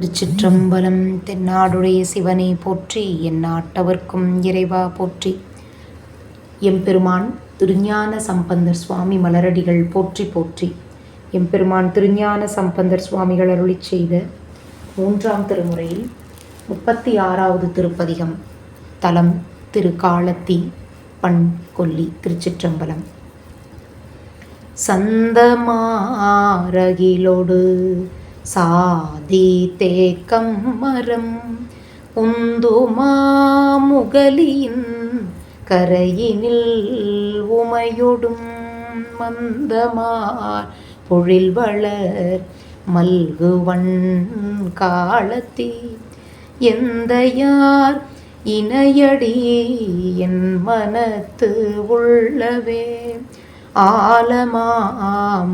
திருச்சிற்றம்பலம் தென்னாடுடைய சிவனை போற்றி என் நாட்டவர்க்கும் இறைவா போற்றி. எம்பெருமான் திருஞான சம்பந்தர் சுவாமி மலரடிகள் போற்றி போற்றி. எம்பெருமான் திருஞான சம்பந்தர் சுவாமிகள் அருளி செய்த மூன்றாம் திருமுறையில் முப்பத்தி ஆறாவது திருப்பதிகம் தலம் திரு காலத்தி பண் கொல்லி திருச்சிற்றம்பலம். சந்தமாரகிலோடு சாதி தேக்கம் மரம் உந்துமாமுகலியின் கரையினில் உமையொடும் மந்தமார் பொழில் வளர் மல்குவன் காலத்தி எந்த யார் இணையடி என் மனத்து உள்ளவே ஆலமா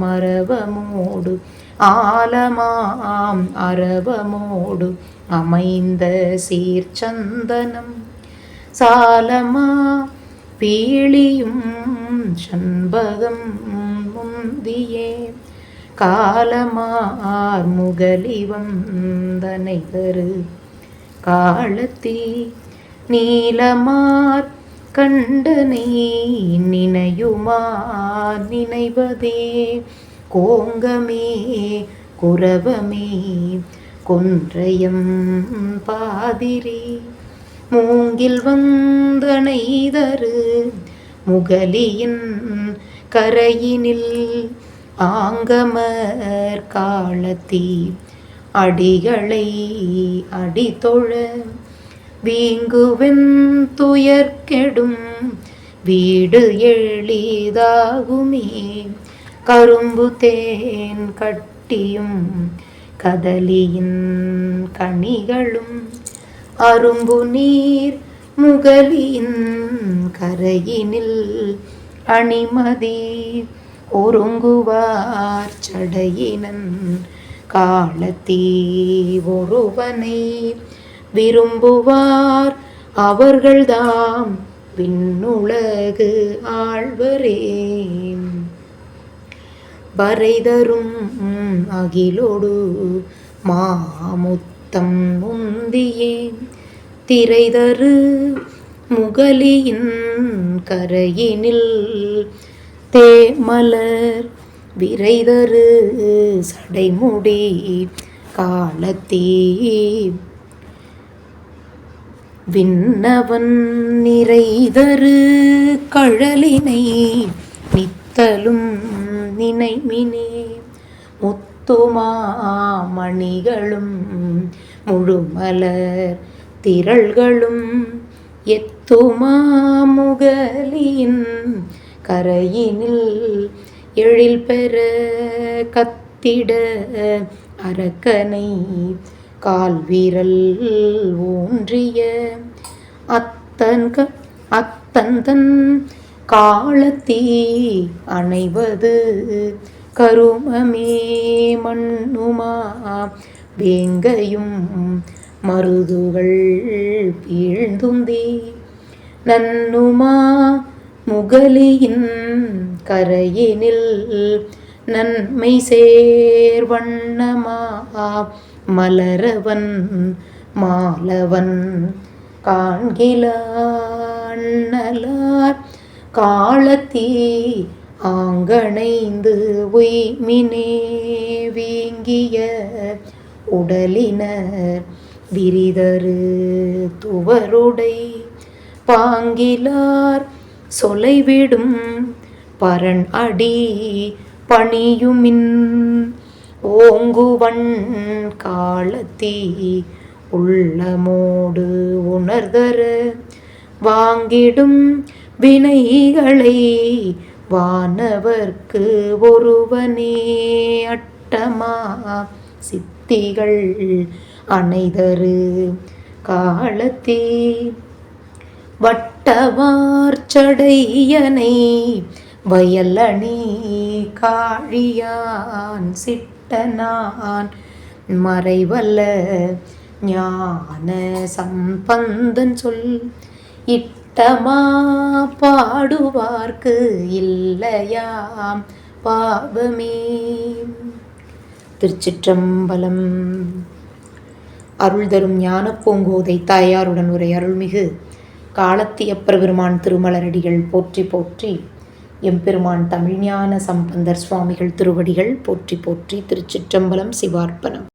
மரபமோடு ஆலமாம் அரவமோடு அமைந்த சீர்ச்சந்தனம். சாலமா பீழியும் சண்பகம் முந்தியே. காலமார் முகலி வந்தனை தரு. காலத்தி நீலமார் கண்டனை நினையுமா நினைவதே. கோங்கமே குரவமே கொன்றையம் பாதிரி. மூங்கில் வந்தனைதரு முகலியின் கரையினில் ஆங்கமர் காலத்தி. அடிகளை அடித்தொழ வீங்குவெந்துயர்கெடும் வீடு எளிதாகுமே. கரும்பு தேன் கட்டியும் கதலியின் கனிகளும். அரும்பு நீர் முகலியின் கரையினில் அணிமதி ஒருங்குவார் சடையினன் காலத்தீ ஒருவனை விரும்புவார் அவர்கள்தாம் விண்ணுலகு ஆழ்வரே. வரைதரும் அகிலோடு மாமுத்தம் முந்தியேன் திரைதரு முகலியின் கரையினில் தேமலர் விரைதரு சடைமுடி காலத்தே. விண்ணவன் நிறைதரு கழலினை நித்தலும் நினைமினே முத்துமாமணிகளும் முழுமலர் திரள்களும் எத்துமாமுகலியின் கரையினில் எழில் பெற கத்திட அரக்கனை கால்வீரல் ஊன்றிய அத்தன் அத்தந்தன் காலத்தீ அணைவது கருமமே மண்ணுமா? வேங்கையும் மருதுகள் வீழ்ந்துந்தே நன்னுமா? முகலியின் கரையினில் நன்மை சேர்வண்ணமா மலரவன் மாலவன் காண்கிலார் காலத்தீ ஆங்கணைந்து உய்மினே வீங்கிய உடலினர் விரிதரு துவருடை பாங்கிலார் சொலைவிடும் பரண் அடி பணியுமின் ஓங்குவன் காலத்தீ உள்ளமோடு உணர்தர வாங்கிடும் வினைகளை வானவர்க்கு ஒருவனே அட்டமா. சித்திகள் அனைதரு காலத்தே வட்டவார்ச்சடையனை வயலணி காழியான் சிட்டனான் மறைவல்ல ஞான சம்பந்தன் சொல் இட்டமா பாடுவார்க்கு இல்லையாம் பாவமே. திருச்சிற்றம்பலம். அருள் தரும் ஞான பூங்கோதை தாயாருடன் உரை அருள்மிகு. காலத்திய பெருமான் திருமலரடிகள் போற்றி போற்றி எம்பெருமான் தமிழ்ஞான சம்பந்தர் சுவாமிகள் திருவடிகள் போற்றி போற்றி திருச்சிற்றம்பலம் சிவார்ப்பணம்.